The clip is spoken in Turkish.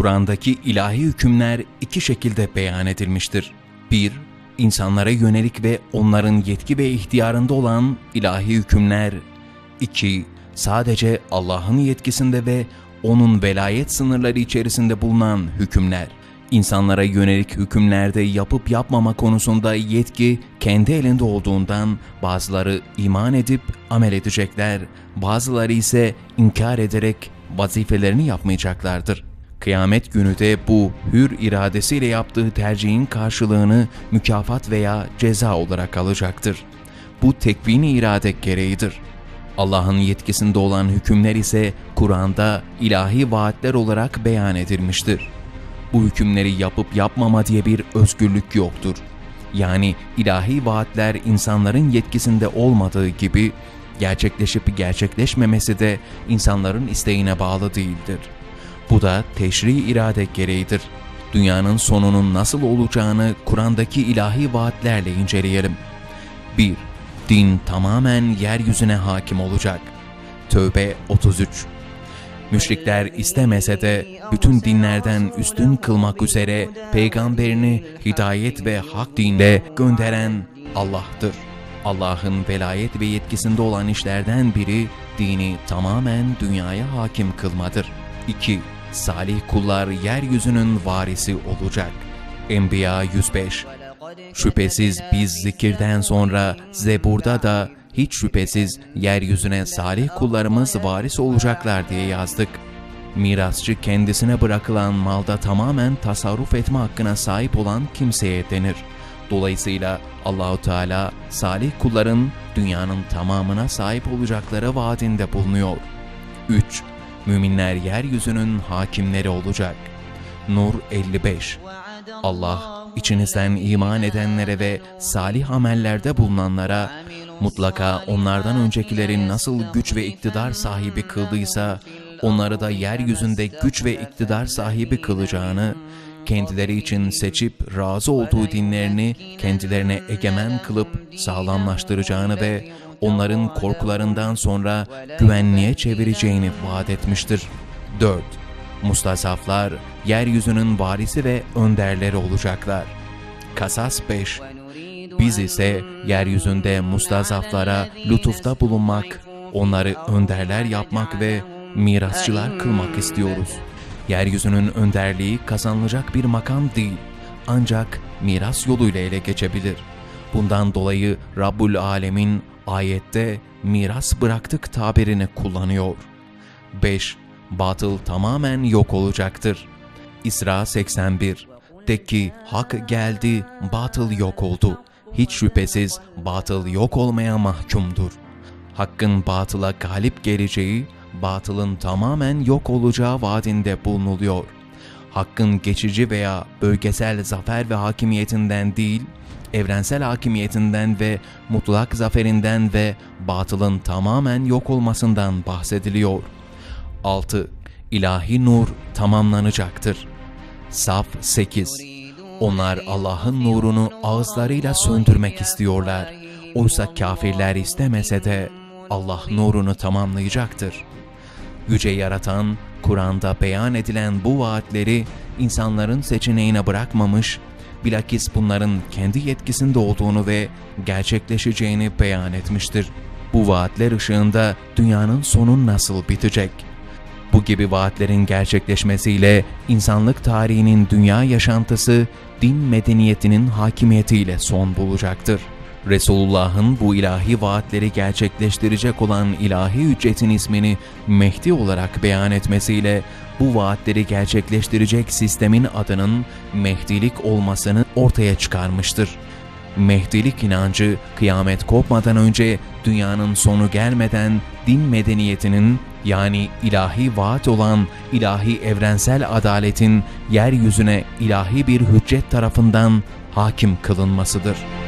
Kur'an'daki ilahi hükümler iki şekilde beyan edilmiştir. 1. İnsanlara yönelik ve onların yetki ve ihtiyarında olan ilahi hükümler. 2. Sadece Allah'ın yetkisinde ve onun velayet sınırları içerisinde bulunan hükümler. İnsanlara yönelik hükümlerde yapıp yapmama konusunda yetki kendi elinde olduğundan bazıları iman edip amel edecekler, bazıları ise inkar ederek vazifelerini yapmayacaklardır. Kıyamet günü de bu hür iradesiyle yaptığı tercihin karşılığını mükafat veya ceza olarak alacaktır. Bu tekvini irade gereğidir. Allah'ın yetkisinde olan hükümler ise Kur'an'da ilahi vaatler olarak beyan edilmiştir. Bu hükümleri yapıp yapmama diye bir özgürlük yoktur. Yani ilahi vaatler insanların yetkisinde olmadığı gibi gerçekleşip gerçekleşmemesi de insanların isteğine bağlı değildir. Bu da teşri irade gereğidir. Dünyanın sonunun nasıl olacağını Kur'an'daki ilahi vaatlerle inceleyelim. 1. Din tamamen yeryüzüne hakim olacak. Tövbe 33 Müşrikler istemese de bütün dinlerden üstün kılmak üzere peygamberini hidayet ve hak dinle gönderen Allah'tır. Allah'ın velayet ve yetkisinde olan işlerden biri dini tamamen dünyaya hakim kılmadır. 2. Salih kullar yeryüzünün varisi olacak. Enbiya 105 Şüphesiz biz zikirden sonra Zebur'da da hiç şüphesiz yeryüzüne salih kullarımız varis olacaklar diye yazdık. Mirasçı kendisine bırakılan malda tamamen tasarruf etme hakkına sahip olan kimseye denir. Dolayısıyla Allahu Teala salih kulların dünyanın tamamına sahip olacakları vaadinde bulunuyor. 3. Müminler yeryüzünün hakimleri olacak. Nur 55 Allah içinizden iman edenlere ve salih amellerde bulunanlara mutlaka onlardan öncekilerin nasıl güç ve iktidar sahibi kıldıysa onları da yeryüzünde güç ve iktidar sahibi kılacağını, kendileri için seçip razı olduğu dinlerini kendilerine egemen kılıp sağlamlaştıracağını ve onların korkularından sonra güvenliğe çevireceğini vaat etmiştir. 4. Mustasaflar, yeryüzünün varisi ve önderleri olacaklar. Kasas 5 Biz ise yeryüzünde mustazaflara lütufta bulunmak, onları önderler yapmak ve mirasçılar kılmak istiyoruz. Yeryüzünün önderliği kazanılacak bir makam değil, ancak miras yoluyla ele geçebilir. Bundan dolayı Rabbul Alemin ayette miras bıraktık tabirini kullanıyor. 5. Batıl tamamen yok olacaktır. İsra 81 De ki hak geldi, batıl yok oldu. Hiç şüphesiz batıl yok olmaya mahkumdur. Hakkın batıla galip geleceği, batılın tamamen yok olacağı vaadinde bulunuluyor. Hakkın geçici veya bölgesel zafer ve hakimiyetinden değil, evrensel hakimiyetinden ve mutlak zaferinden ve batılın tamamen yok olmasından bahsediliyor. 6. İlahi nur tamamlanacaktır. Saf 8. Onlar Allah'ın nurunu ağızlarıyla söndürmek istiyorlar. Oysa kafirler istemese de Allah nurunu tamamlayacaktır. Yüce Yaratan, Kur'an'da beyan edilen bu vaatleri insanların seçeneğine bırakmamış, bilakis bunların kendi yetkisinde olduğunu ve gerçekleşeceğini beyan etmiştir. Bu vaatler ışığında dünyanın sonu nasıl bitecek? Bu gibi vaatlerin gerçekleşmesiyle insanlık tarihinin dünya yaşantısı din medeniyetinin hakimiyetiyle son bulacaktır. Resulullah'ın bu ilahi vaatleri gerçekleştirecek olan ilahi hüccetin ismini Mehdi olarak beyan etmesiyle bu vaatleri gerçekleştirecek sistemin adının Mehdilik olmasını ortaya çıkarmıştır. Mehdilik inancı kıyamet kopmadan önce dünyanın sonu gelmeden din medeniyetinin yani ilahi vaat olan ilahi evrensel adaletin yeryüzüne ilahi bir hüccet tarafından hakim kılınmasıdır.''